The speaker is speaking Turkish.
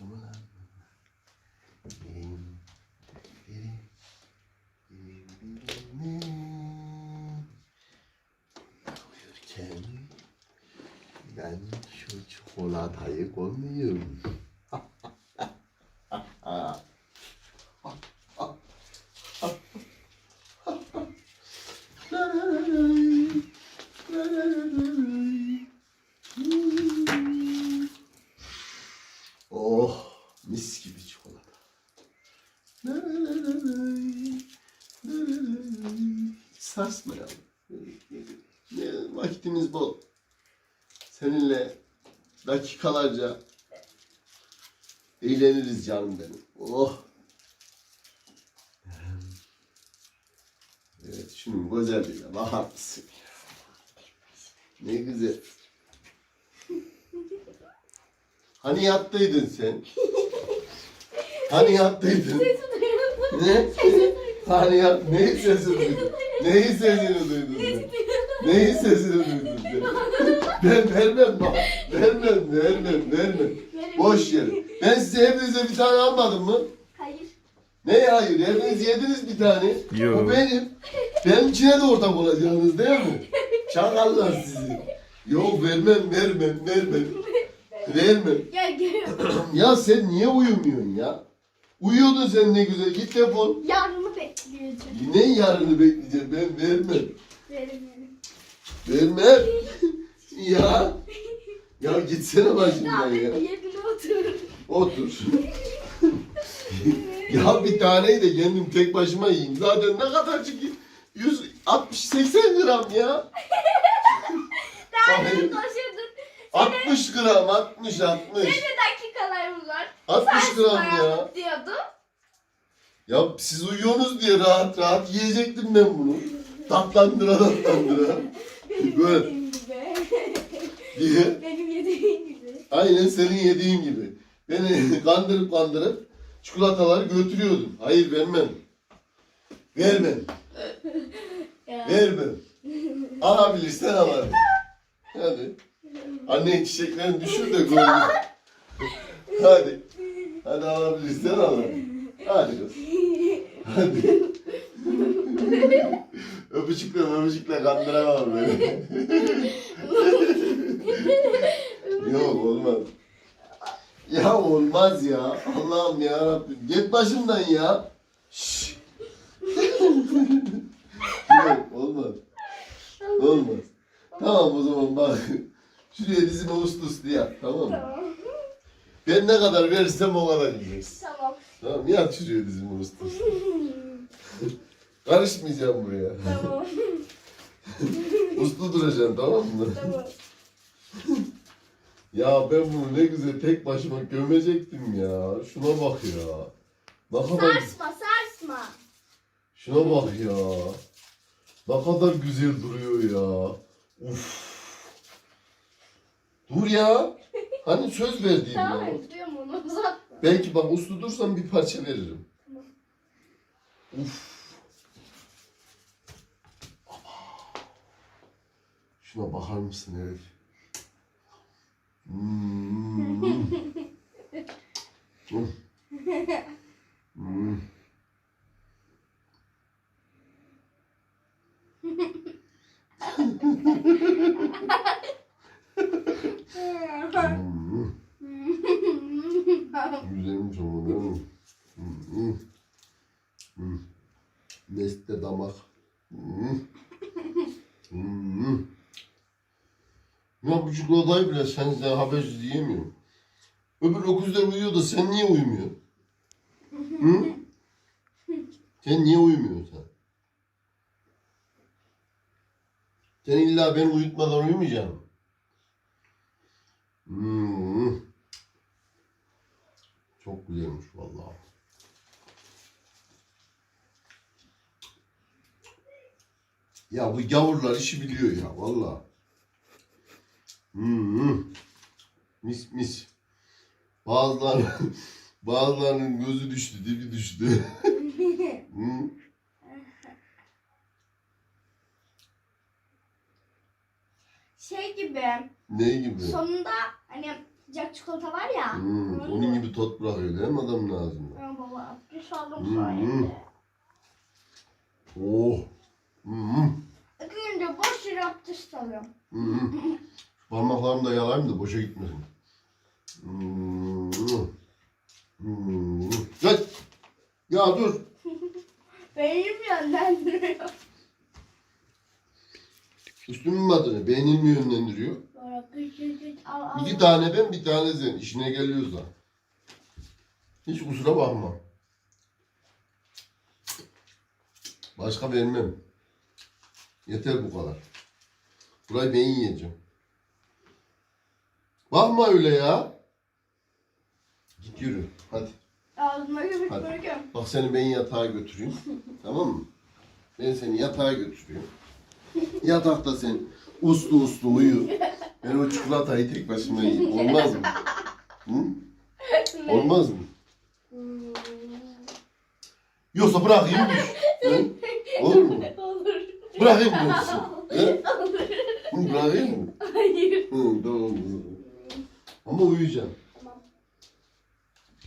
Lan? Birim, birim, birim, birim. Uyurken ben şu çikolatayı koyayım. Oh mis gibi çikolata. Sarsmayalım. Ne, vaktimiz bol. Seninle dakikalarca eğleniriz canım benim. Oh. Evet şunun güzelliğine bakar mısın? Ne güzel. Hani yattıydın sen? Hani yattıydın? Ne? Hani yat, neyin sesini duydun? Neyin sesini duydun sen? Neyin sesini duydun sen? Ben vermem bak. Vermem, vermem, vermem. Boş yer. Ben size hepinize bir tane almadım mı? Hayır. Ne hayır? Hepiniz yediniz bir tane. Yo. Bu benim. Benimkine de ortak olacaksınız değil mi? Çakallar sizi. Yok vermem, vermem, vermem. Vermem. Gel gel. Ya sen niye uyumuyorsun ya? Uyuyordun sen ne güzel. Git defol. Yarını bekleyeceğim. Yine yarını bekleyeceğim. Ben vermem. Verin. Vermem. ya. Ya gitsene başımdan ya. Yerine otur. Otur. ya bir taneyi de kendim tek başıma yiyeyim. Zaten ne kadar çünkü 160-80 gram ya. Daha yeni koşuyordun. 60 gram 60 60. Senin dakikalarımız var. 60 gram ya. Diyordu. Ya siz uyuyorsunuz diye rahat rahat yiyecektim ben bunu. Tatlandıra tatlandıra. Benim Böyle. yediğim gibi. diye. Benim yediğim gibi. Aynen senin yediğin gibi. Beni kandırıp kandırıp çikolataları götürüyordun. Hayır vermem. Vermem. Ya. Vermem. Alabilirsen alalım. Hadi. Anne çiçeklerini düşür de gör. Hadi. Hadi alabilirsen alalım. Hadi kız. Hadi. öpücükle öpücükle kandıramam beni. Yok olmaz. Ya olmaz ya. Allah'ım ya Rabbim. Git başımdan ya. Şşş. Yok olmaz. Olmaz. Tamam o zaman bak. Şuraya dizime uslu uslu yat tamam mı? Tamam. Ben ne kadar verirsem o kadar yiyeceksin. Tamam. Tamam şuraya dizime uslu uslu. Karışmayacağım buraya. Tamam. Uslu duracaksın tamam mı? Tamam. Ya ben bunu ne güzel tek başıma gömecektim ya. Şuna bak ya. Ne kadar Sarsma sarsma. şuna bak ya. Ne kadar güzel duruyor ya. Uf. Dur ya. Hani söz verdiğim Tamam ya. öldürüyorum onu uzatma. Belki bak uslu dursam bir parça veririm. Uf. Şuna bakar mısın herif? Hmm. Hmm. Hmm. Hmm. Güzelmiş ama değil mi? Hmm. Hmm. Nesli damak. Hmm. Hmm. Ya bu çikolatayı bile sen, sen habersiz yiyemiyorsun. Öbür öküzler uyuyor da sen niye uyumuyorsun? Hı? Sen niye uyumuyorsun sen? Sen illa beni uyutmadan uyumayacaksın. Hmm. Çok güzelmiş vallahi. Ya bu gavurlar işi biliyor ya vallahi. Hmm. Mis mis. Bazıları bazılarının gözü düştü, dibi düştü. Hmm. Şey gibi. Ne gibi? Sonunda hani sıcak çikolata var ya. Hmm. Onun gibi tot bırakıyor değil mi adamın ağzında? Ya baba abdest aldım Hmm. sayende. Oh. Hmm. İki günde boş abdest alıyorum. Hmm. Parmaklarımı da yalayayım da boşa gitmesin. Hmm. Hmm. Gel. Ya dur. Beynim yönlendiriyor. Üstümün madını beynini mi yönlendiriyor? Al al. İki tane ben bir tane sen. İşine geliyorsa. Hiç kusura bakma. Başka vermem. Yeter bu kadar. Burayı ben yiyeceğim. Bakma öyle ya. Git yürü. Hadi. Ağzıma gömüş Hadi. bırakıyorum. Bak seni ben yatağa götüreyim. tamam mı? Ben seni yatağa götürüyorum. Yatakta sen uslu uslu uyu. Ben o çikolatayı tek başıma yiyeyim. Olmaz mı? Hı? Olmaz mı? Yoksa bırakayım düş. Hı? Olur mu? Olur. Bırakayım düşsün? Hı, Bırakayım mı? Hayır. Hı, tamam. Ama uyuyacağım.